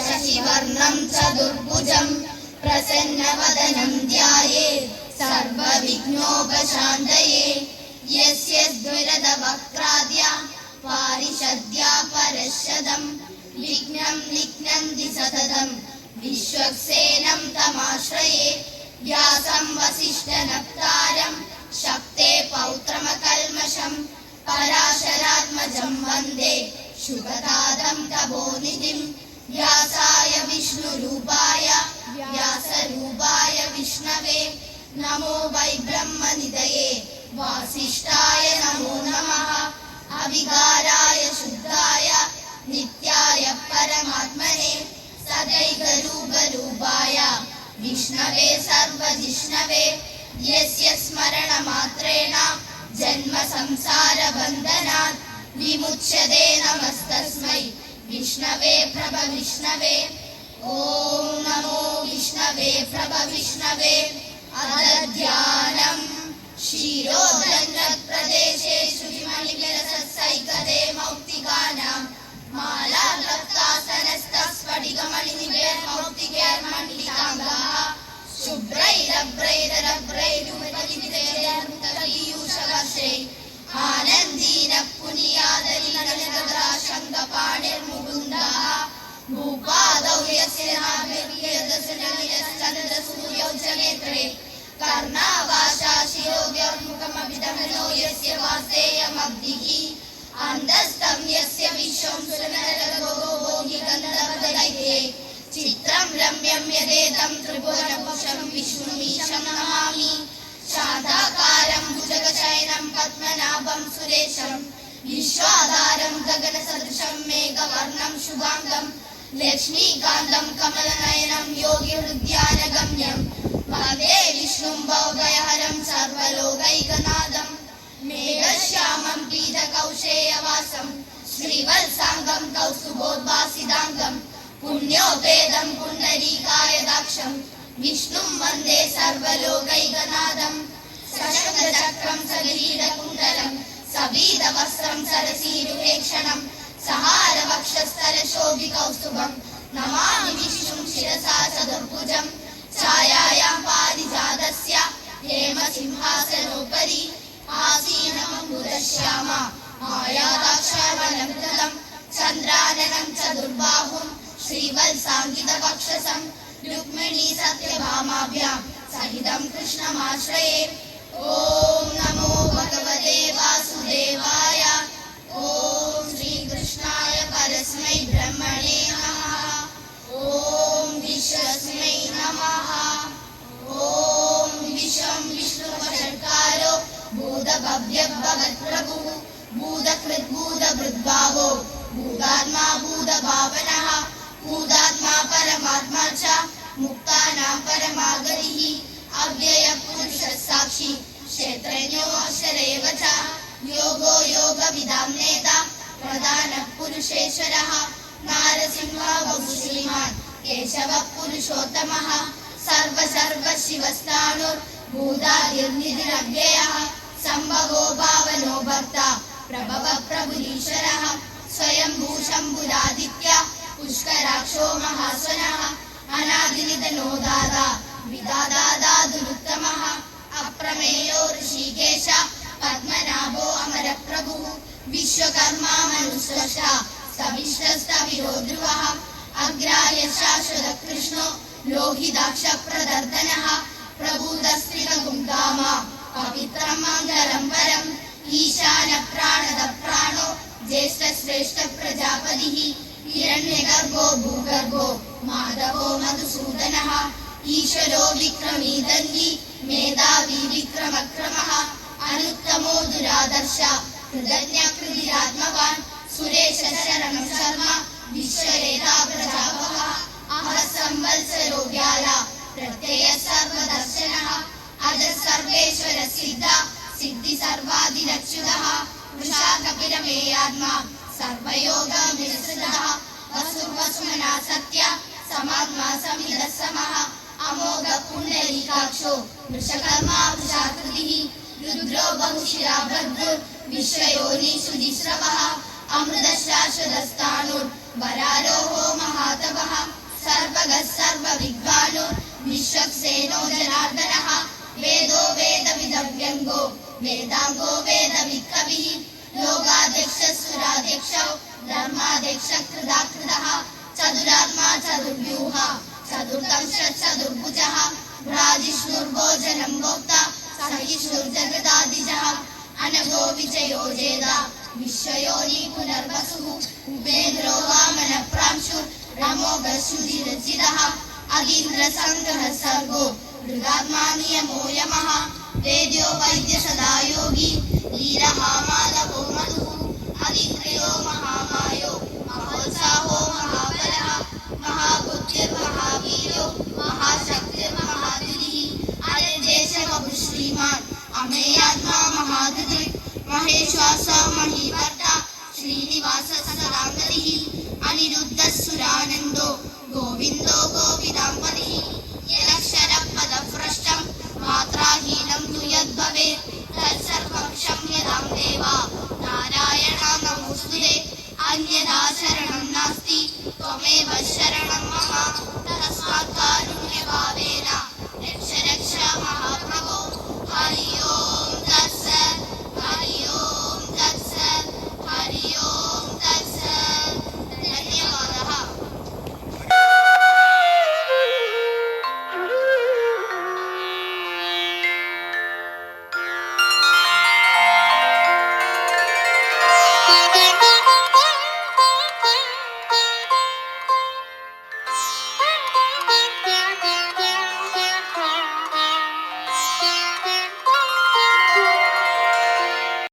ശശിവർണം ചതുർഭുജം. പ്രസന്നവദനം ധ്യായേ സർവവിഘ്നോപശാന്തയേ. യസ്യ ദുരതവക്രാദ്യ പാരിഷദ്യാ പരശതം വിഘ്നം നിഘ്നന്തി സതതം. വിശ്വക്സേനം തമാശ്രയേ വ്യാസം വസിഷ്ഠനപ്താരം. ശക്തേ പൗത്രമകൽമഷം പരാശരാത്മജം വന്ദേ. ശുഭദാദം തപോനിധിം. വ്യാസായ വിഷ്ണുരൂപായ വ്യാസരൂപായ വിഷ്ണവേ നമോ വൈ ബ്രഹ്മനിതയേ വാസിഷ്ഠായ നമോ നമ അവികാരായ ശുദ്ധായ നിത്യായ പരമാത്മനെ സദൈകരൂപരൂപായ വിഷ്ണവേ സർവജിഷ്ണവേ യസ്യ സ്മരണമാത്രേണ ജന്മ സംസാര ബന്ധനാത് വിമുച്യതേ നമസ്തസ്മൈ വിഷ്ണവേ പ്രഭ വിഷ്ണവേ ഓം നമോ വിഷ്ണവേ പ്രഭ വിഷ്ണവേ അദധ്യാനം ക്ഷീരോദണ്ഡപ്രദേശേഷു വിമണിവിലസൈകതേ മൗക്തികാനാം മാലാലപ്താസനസ്തസ്ഫടികമണിനിവേർമൗക്തികേർമണ്ഡികാംഗാः ശുഭ്രൈരഭ്രൈരഭ്രൈരുപതിവിതേയൂഷവർഷേ ആനന്ദീന ഭൂപാദൗ യസ്യ നാഭിർയദശനലിനശ്ചന്ദ്രസൂര്യൗ ച നേത്രേ കർണാവാശാശിരോഗ്യർമുഖമഭിതമനോ യസ്യ വാസേയമബ്ധിः അന്തസ്തം യസ്യ വിശ്വം സുരനരഗോഭോഗിഗന്ധർവദൈത്യേ ചിത്രം രമ്യം യദേതം ത്രിഭുവനഭുഷം വിഷ്ണുമീശം നമാമി ശാന്താകാരം ഭുജഗശയനം പത്മനാഭം സുരേശം വിശ്വാധാരം ഗഗനസദൃശം മേഘവർണം ശുഭാംഗം ലക്ഷ്മീകാന്തം കമലനയനം യോഗിഹൃദ്യാനഗമ്യം വന്ദേ വിഷ്ണും ഭവഭയഹരം സർവലോകൈകനാഥം മേഘശ്യാമം പീതകൗശേയവാസം. ശ്രീവത്സാംഗം കൗസുഭോദ്ഭാസിതാംഗം പുണ്യോപേദം പുണ്ടരീകായദാക്ഷം വിഷ്ണും വന്ദേ സർവലോകൈകനാഥം സശങ്കചക്രം സഗരീടകുണ്ടലം സബീതവസ്ത്രം സരസീരുഹേക്ഷണം सहारवक्षस्थलशोभिकौस्तुभं नमामि विष्णुं शिरसा सदुर्भुजं छायायां पारिजातस्य हेमसिंहासनोपरि आसीनमम्बुदश्याम मायादाक्षावलङ्कृतं चन्द्राननं च दुर्बाहुं श्रीवत्साङ्गितवक्षसं रुक्मिणी सत्यभामाभ्यां सहितं कृष्णमाश्रये। ॐ नमो भगवते वासुदेवाय। ॐ भव्यद्भवत्प्रभुः भूतकृद्भूतभृद्भावो भूतात्मा भूतभावनः, भूतात्मा परमात्मा च, मुक्तानां परमागतिः, अव्ययपुरुषः साक्षी। क्षेत्रज्ञोऽक्षरेव च, योगो योगविदां नेता प्रधानः पुरुषेश्वरः नारसिंह बहुश्रीमान् केशवः पुरुषोत्तमः सर्वसर्वशिवस्नाणुर्भूतादिर्निधिरव्ययः सम्भवो भावनो भक्ता। प्रभव प्रभुरीश्वरः स्वयम्भूशम्भुरादित्य पुष्कराक्षो महास्वनः, अनादिनिधनो दादा, विदादा दादुरुत्तमः, अप्रमेयो ऋषिकेश, पद्मनाभो अमरप्रभुः, विश्वकर्मा मनुस्वशा सविश्वस्तविरो ध्रुवः, अग्राय शाश्वतकृष्णो लोहिदाक्षप्रदर्दनः प्रबुधस्त्रिकगुङ्गामा ശാശ്വത കൃഷ്ണോ ലോഹിതാക്ഷ പ്രദർദനः പ്രഭൂതസ്ത്രിലകും കാമ പവിത്രം മംഗളം വരം. ഈശാന പ്രാണദ പ്രാണോ? ജ്യേഷ്ഠ ശ്രേഷ്ഠ പ്രജാപതിः. ഹിരണ്യഗർഭോ ഭൂഗർഭോ മാധവോ മധുസൂദന. ഈശ്വരോ വിക്രമീ ദന്തി മേധാവി വിക്രമക്രമ. അനുത്തമോ ദുരാദർശ. കൃതജ്ഞകൃതിരാത്മവാൻ സുരേശ ശരണം ശർമ്മ. വിശ്വരേതാ പ്രജാപക അഹ സംവത്സരോ വ്യാല. പ്രത്യയ സർവദർശനഃ. സർവേശ്വര സിദ്ധ സിദ്ധി സർവാദിരക്ഷുത വൃഷാ കപിലമേയാത്മാ സർവയോഗ നിരസൃത വസുവസുമന സത്യ സമാത്മാ സമിത സമഃ അമോഘ പുണ്ഡരീകാക്ഷോ വൃഷകർമാ വൃഷാകൃതിഃ രുദ്രോ ബഹുശിരാ ഭദ്ര വിശ്വയോനിഷു ജിശ്രവഃ അമൃതശാശ്വതസ്ഥാനുർ വരാരോഹോ മഹാതപഃ സർവഗ സർവവിദ്വാനുർ വിശ്വക്സേനോ ജനാർദ്ദനഃ वेदो वेदविदव्यङ्गो, वेदाङ्गो वेदवित्कविः योगाध्यक्षसुराध्यक्षौ धर्माध्यक्षकृदाकृतः चतुरात्मा चतुर्व्यूह चतुर्दंश चतुर्भुजः भ्राजिष्णुर्भोजनं भोक्ता सहिष्णुर्जगदादिजः अनघो विजयो जेद, विश्वयोनि पुनर्वसुः, उपेन्द्रो वामनप्रांशुर्रमो गशुधिरचितः अतीन्द्रसङ्ग्रहः सर्गो धृतात्मानियमो यमः वेद्यो वैद्यसदा योगी लीलहामादवो मधुः अदिन्द्रियो महामायो, महोत्साहो महाबलः महाबुद्धिर्महावीरो महाशक्तिर्महादिनिः अनिर्देशमपि श्रीमान् अमेयात्मा महादिदिक् महेश्वास महीवर्ता श्रीनिवाससदाङ्गदिः अनिरुद्धः सुरानन्दो, गोविन्दो गोविदाम्बरिः me, but